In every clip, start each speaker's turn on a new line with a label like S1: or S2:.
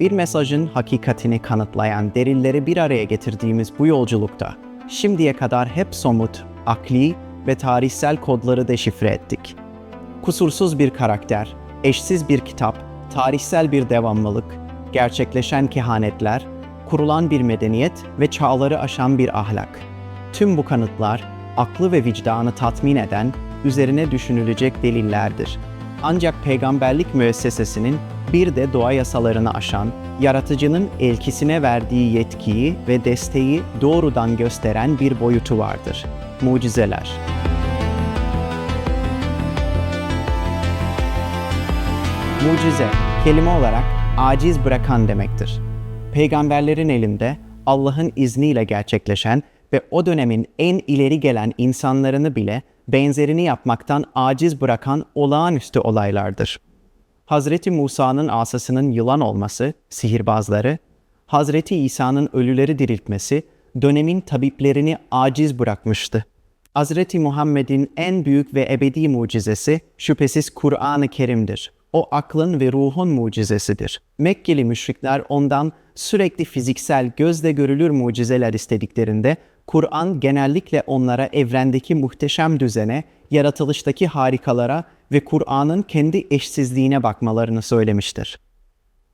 S1: Bir mesajın hakikatini kanıtlayan delilleri bir araya getirdiğimiz bu yolculukta şimdiye kadar hep somut, akli ve tarihsel kodları deşifre ettik. Kusursuz bir karakter, eşsiz bir kitap, tarihsel bir devamlılık, gerçekleşen kehanetler, kurulan bir medeniyet ve çağları aşan bir ahlak. Tüm bu kanıtlar aklı ve vicdanı tatmin eden, üzerine düşünülecek delillerdir. Ancak peygamberlik müessesesinin bir de doğa yasalarını aşan, yaratıcının elkisine verdiği yetkiyi ve desteği doğrudan gösteren bir boyutu vardır. Mucizeler. Mucize, kelime olarak aciz bırakan demektir. Peygamberlerin elinde Allah'ın izniyle gerçekleşen ve o dönemin en ileri gelen insanlarını bile benzerini yapmaktan aciz bırakan olağanüstü olaylardır. Hazreti Musa'nın asasının yılan olması, sihirbazları, Hazreti İsa'nın ölüleri diriltmesi dönemin tabiplerini aciz bırakmıştı. Hazreti Muhammed'in en büyük ve ebedi mucizesi şüphesiz Kur'an-ı Kerim'dir. O aklın ve ruhun mucizesidir. Mekkeli müşrikler ondan sürekli fiziksel, gözle görülür mucizeler istediklerinde Kur'an genellikle onlara evrendeki muhteşem düzene, yaratılıştaki harikalara ve Kur'an'ın kendi eşsizliğine bakmalarını söylemiştir.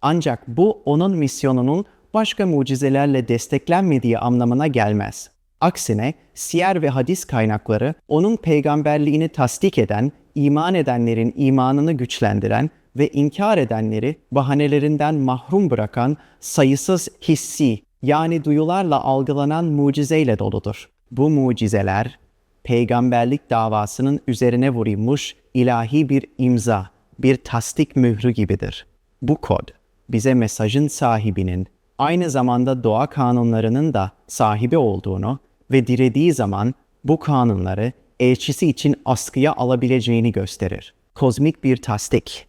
S1: Ancak bu onun misyonunun başka mucizelerle desteklenmediği anlamına gelmez. Aksine siyer ve hadis kaynakları onun peygamberliğini tasdik eden, iman edenlerin imanını güçlendiren ve inkar edenleri bahanelerinden mahrum bırakan sayısız hissi yani duyularla algılanan mucizeyle doludur. Bu mucizeler peygamberlik davasının üzerine vurulmuş ilahi bir imza, bir tasdik mührü gibidir. Bu kod bize mesajın sahibinin aynı zamanda doğa kanunlarının da sahibi olduğunu ve dilediği zaman bu kanunları elçisi için askıya alabileceğini gösterir. Kozmik bir tasdik,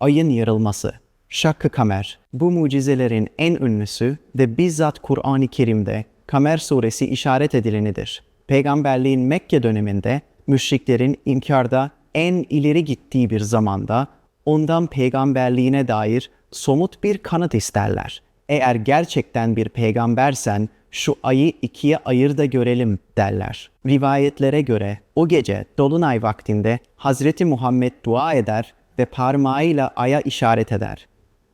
S1: ayın yarılması, Şakkı Kamer, bu mucizelerin en ünlüsü ve bizzat Kur'an-ı Kerim'de Kamer suresi işaret edilenidir. Peygamberliğin Mekke döneminde müşriklerin inkarda en ileri gittiği bir zamanda ondan peygamberliğine dair somut bir kanıt isterler. Eğer gerçekten bir peygambersen şu ayı ikiye ayır da görelim derler. Rivayetlere göre o gece dolunay vaktinde Hazreti Muhammed dua eder ve parmağıyla aya işaret eder.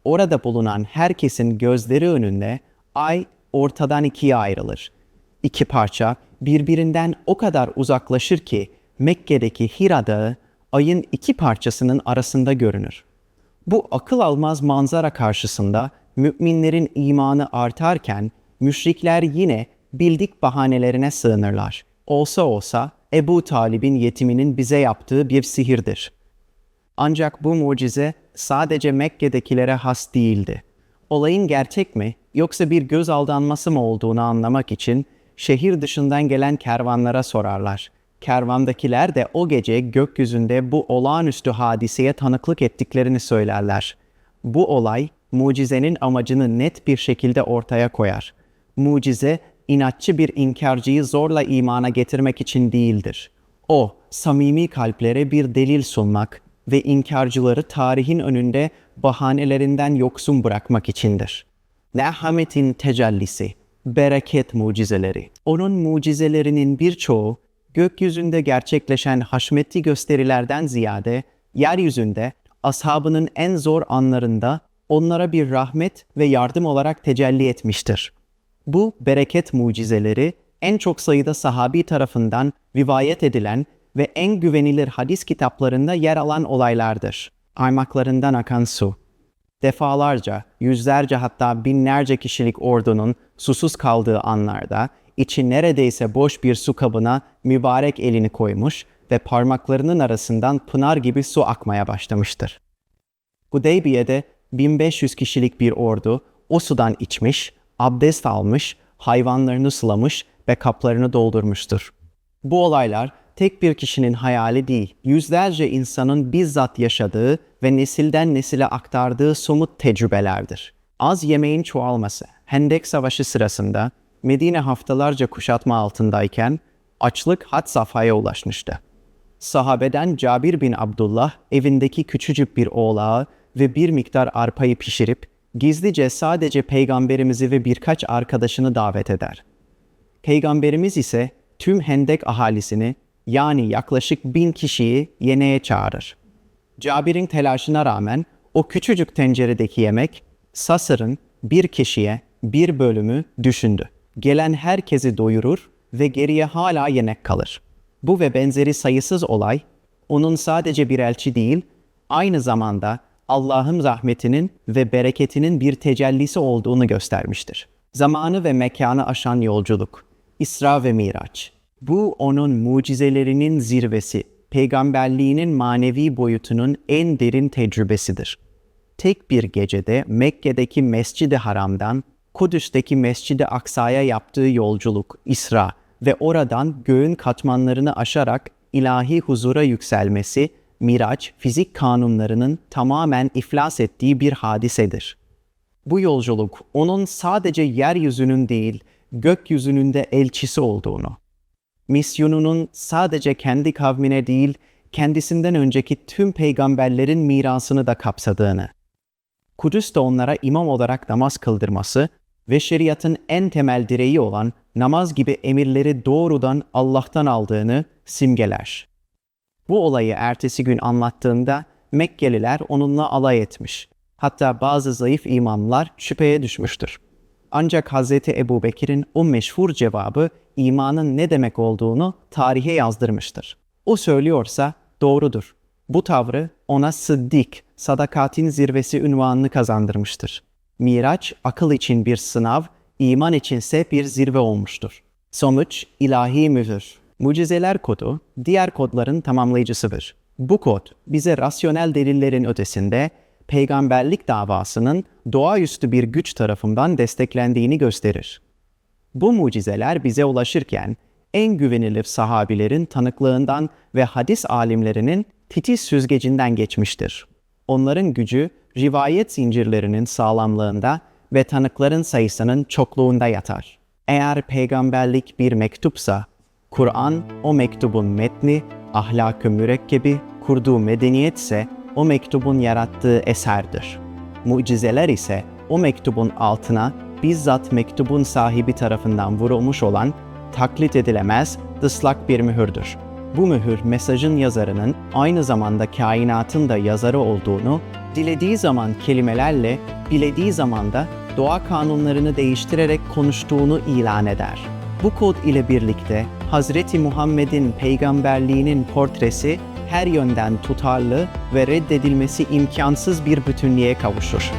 S1: Orada bulunan herkesin gözleri önünde ay ortadan ikiye ayrılır. İki parça birbirinden o kadar uzaklaşır ki Mekke'deki Hira Dağı ayın iki parçasının arasında görünür. Bu akıl almaz manzara karşısında müminlerin imanı artarken müşrikler yine bildik bahanelerine sığınırlar. Olsa olsa Ebu Talib'in yetiminin bize yaptığı bir sihirdir. Ancak bu mucize sadece Mekke'dekilere has değildi. Olayın gerçek mi yoksa bir göz aldanması mı olduğunu anlamak için şehir dışından gelen kervanlara sorarlar. Kervandakiler de o gece gökyüzünde bu olağanüstü hadiseye tanıklık ettiklerini söylerler. Bu olay mucizenin amacını net bir şekilde ortaya koyar. Mucize inatçı bir inkarcıyı zorla imana getirmek için değildir. O, samimi kalplere bir delil sunmak ve inkarcıları tarihin önünde bahanelerinden yoksun bırakmak içindir. Nehametin tecellisi, bereket mucizeleri. Onun mucizelerinin birçoğu gökyüzünde gerçekleşen haşmetli gösterilerden ziyade yeryüzünde ashabının en zor anlarında onlara bir rahmet ve yardım olarak tecelli etmiştir. Bu bereket mucizeleri en çok sayıda sahabi tarafından rivayet edilen ve en güvenilir hadis kitaplarında yer alan olaylardır. Aymaklarından akan su. Defalarca, yüzlerce hatta binlerce kişilik ordunun susuz kaldığı anlarda içi neredeyse boş bir su kabına mübarek elini koymuş ve parmaklarının arasından pınar gibi su akmaya başlamıştır. Hudeybiye'de 1500 kişilik bir ordu o sudan içmiş, abdest almış, hayvanlarını sulamış ve kaplarını doldurmuştur. Bu olaylar tek bir kişinin hayali değil, yüzlerce insanın bizzat yaşadığı ve nesilden nesile aktardığı somut tecrübelerdir. Az yemeğin çoğalması, Hendek Savaşı sırasında Medine haftalarca kuşatma altındayken açlık had safhaya ulaşmıştı. Sahabeden Cabir bin Abdullah evindeki küçücük bir oğlağı ve bir miktar arpayı pişirip gizlice sadece peygamberimizi ve birkaç arkadaşını davet eder. Peygamberimiz ise tüm Hendek ahalisini yani yaklaşık bin kişiyi yemeğe çağırır. Cabir'in telaşına rağmen o küçücük tenceredeki yemek Sasır'ın bir kişiye bir bölümü düşündü. Gelen herkesi doyurur ve geriye hala yemek kalır. Bu ve benzeri sayısız olay onun sadece bir elçi değil, aynı zamanda Allah'ın rahmetinin ve bereketinin bir tecellisi olduğunu göstermiştir. Zamanı ve mekanı aşan yolculuk, İsra ve Miraç. Bu onun mucizelerinin zirvesi, peygamberliğinin manevi boyutunun en derin tecrübesidir. Tek bir gecede Mekke'deki Mescid-i Haram'dan Kudüs'teki Mescid-i Aksa'ya yaptığı yolculuk, İsra ve oradan göğün katmanlarını aşarak ilahi huzura yükselmesi, Miraç fizik kanunlarının tamamen iflas ettiği bir hadisedir. Bu yolculuk onun sadece yeryüzünün değil, gökyüzünün de elçisi olduğunu, misyonunun sadece kendi kavmine değil, kendisinden önceki tüm peygamberlerin mirasını da kapsadığını, Kudüs'te onlara imam olarak namaz kıldırması ve şeriatın en temel direği olan namaz gibi emirleri doğrudan Allah'tan aldığını simgeler. Bu olayı ertesi gün anlattığında Mekkeliler onunla alay etmiş. Hatta bazı zayıf imamlar şüpheye düşmüştür. Ancak Hz. Ebu Bekir'in o meşhur cevabı imanın ne demek olduğunu tarihe yazdırmıştır. O söylüyorsa doğrudur. Bu tavrı ona sıddik, sadakatin zirvesi ünvanını kazandırmıştır. Miraç akıl için bir sınav, iman içinse bir zirve olmuştur. Sonuç ilahi mühür. Mucizeler kodu diğer kodların tamamlayıcısıdır. Bu kod bize rasyonel delillerin ötesinde peygamberlik davasının doğaüstü bir güç tarafından desteklendiğini gösterir. Bu mucizeler bize ulaşırken en güvenilir sahabilerin tanıklığından ve hadis alimlerinin titiz süzgecinden geçmiştir. Onların gücü rivayet zincirlerinin sağlamlığında ve tanıkların sayısının çokluğunda yatar. Eğer peygamberlik bir mektupsa, Kur'an o mektubun metni, ahlakı mürekkebi, kurduğu medeniyetse o mektubun yarattığı eserdir. Mucizeler ise o mektubun altına bizzat mektubun sahibi tarafından vurulmuş olan taklit edilemez ıslak bir mühürdür. Bu mühür mesajın yazarının aynı zamanda kainatın da yazarı olduğunu, dilediği zaman kelimelerle, dilediği zaman da doğa kanunlarını değiştirerek konuştuğunu ilan eder. Bu kod ile birlikte Hazreti Muhammed'in peygamberliğinin portresi her yönden tutarlı ve reddedilmesi imkansız bir bütünlüğe kavuşur.